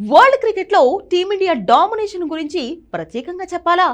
World క్రికెట్లో team India domination గురించి ప్రత్యేకంగా చెప్పాలా?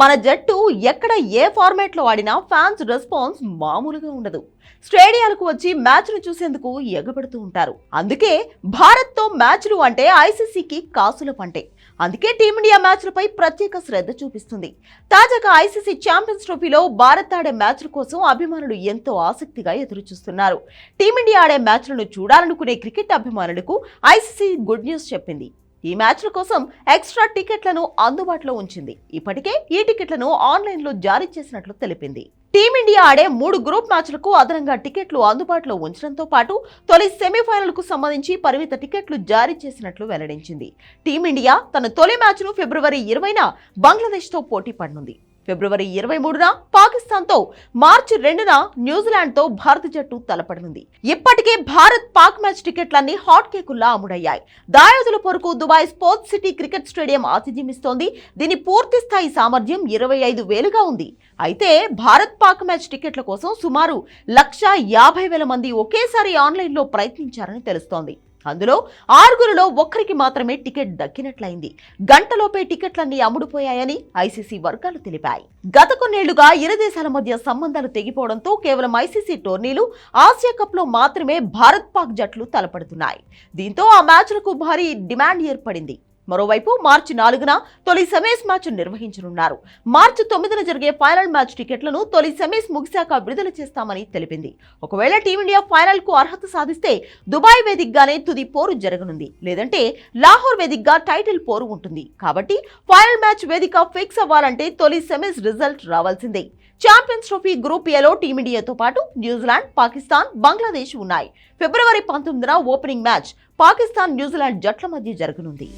మన జట్టు ఎక్కడ ఏ ఫార్మాట్లో ఆడినా ఫ్యాన్స్ రెస్పాన్స్ మామూలుగా ఉండదు. స్టేడియాలకు వచ్చి మ్యాచ్ను చూసేందుకు ఎగబడుతూ ఉంటారు. అందుకే భారత్తో మ్యాచ్లు అంటే ఐసీసీకి కాసుల పంటే. అందుకే టీమిండియా మ్యాచ్లపై ప్రత్యేక శ్రద్ధ చూపిస్తుంది. తాజాగా ఐసీసీ ఛాంపియన్స్ ట్రోఫీలో భారత్ ఆడే మ్యాచ్ల కోసం అభిమానులు ఎంతో ఆసక్తిగా ఎదురుచూస్తున్నారు. టీమిండియా ఆడే మ్యాచ్లను చూడాలనుకునే క్రికెట్ అభిమానులకు ఐసీసీ గుడ్ న్యూస్ చెప్పింది. ఈ మ్యాచ్ల కోసం ఎక్స్ట్రా టికెట్లను అందుబాటులో ఉంచింది. ఇప్పటికే ఈ టికెట్లను ఆన్లైన్లో జారీ చేసినట్లు తెలిపింది. టీమిండియా ఆడే మూడు గ్రూప్ మ్యాచ్లకు అదనంగా టికెట్లు అందుబాటులో ఉంచడంతో పాటు తొలి సెమీఫైనల్కు సంబంధించి పరిమిత టికెట్లు జారీ చేసినట్లు వెల్లడించింది. టీమిండియా తన తొలి మ్యాచ్ను ఫిబ్రవరి ఇరవైన బంగ్లాదేశ్తో పోటీ పడనుంది. ఫిబ్రవరి ఇరవై మూడున పాకిస్తాన్తో మార్చి రెండున న్యూజిలాండ్తో భారత జట్టు తలపడనుంది. ఇప్పటికే భారత్ పాక్ మ్యాచ్ టికెట్లన్నీ హాట్ కేకుల్లా అమ్ముడయ్యాయి దాయాదుల పొరకు Dubai sports city cricket stadium ఆతిథ్యం ఇస్తోంది దీని పూర్తి స్థాయి సామర్థ్యం ఇరవై ఐదు వేలుగా ఉంది. అయితే భారత్ పాక్ మ్యాచ్ టికెట్ల కోసం సుమారు లక్ష యాభై వేల మంది ఒకేసారి ఆన్లైన్లో ప్రయత్నించారని తెలుస్తోంది. అందులో ఆరుగురిలో ఒక్కరికి మాత్రమే టికెట్ దక్కినట్లయింది. గంటలోపే టికెట్లన్నీ అమ్ముడుపోయాయని ఐసీసీ వర్గాలు తెలిపాయి. గత కొన్నేళ్ళుగా ఇరు దేశాల మధ్య సంబంధాలు తెగిపోవడంతో కేవలం ఐసీసీ టోర్నీలు ఆసియా కప్లో మాత్రమే భారత్ పాక్ జట్లు తలపడుతున్నాయి. దీంతో ఆ మ్యాచ్లకు భారీ డిమాండ్ ఏర్పడింది. మరోవైపు మార్చి నాలుగున తొలి సెమీస్ మ్యాచ్ నిర్వహించనున్నారు. మార్చి తొమ్మిదిన జరిగే ఫైనల్ మ్యాచ్ టికెట్లను తొలి సెమీస్ ముగిశాక విడుదల చేస్తామని తెలిపింది. ఒకవేళ టీమిండియా ఫైనల్కు అర్హత సాధిస్తే దుబాయ్ వేదికగానే తుది పోరు జరగనుంది. లేదంటే లాహోర్ వేదికగా టైటిల్ పోరు ఉంటుంది. కాబట్టి ఫైనల్ మ్యాచ్ వేదిక ఫిక్స్ అవ్వాలంటే తొలి సెమీస్ రిజల్ట్ రావాల్సిందే. ఛాంపియన్స్ ట్రోఫీ గ్రూప్ ఏలో టీమిండియాతో పాటు న్యూజిలాండ్ పాకిస్తాన్ బంగ్లాదేశ్ ఉన్నాయి. ఫిబ్రవరి పంతొమ్మిదిన ఓపెనింగ్ మ్యాచ్ పాకిస్తాన్ న్యూజిలాండ్ జట్ల మధ్య జరగనుంది.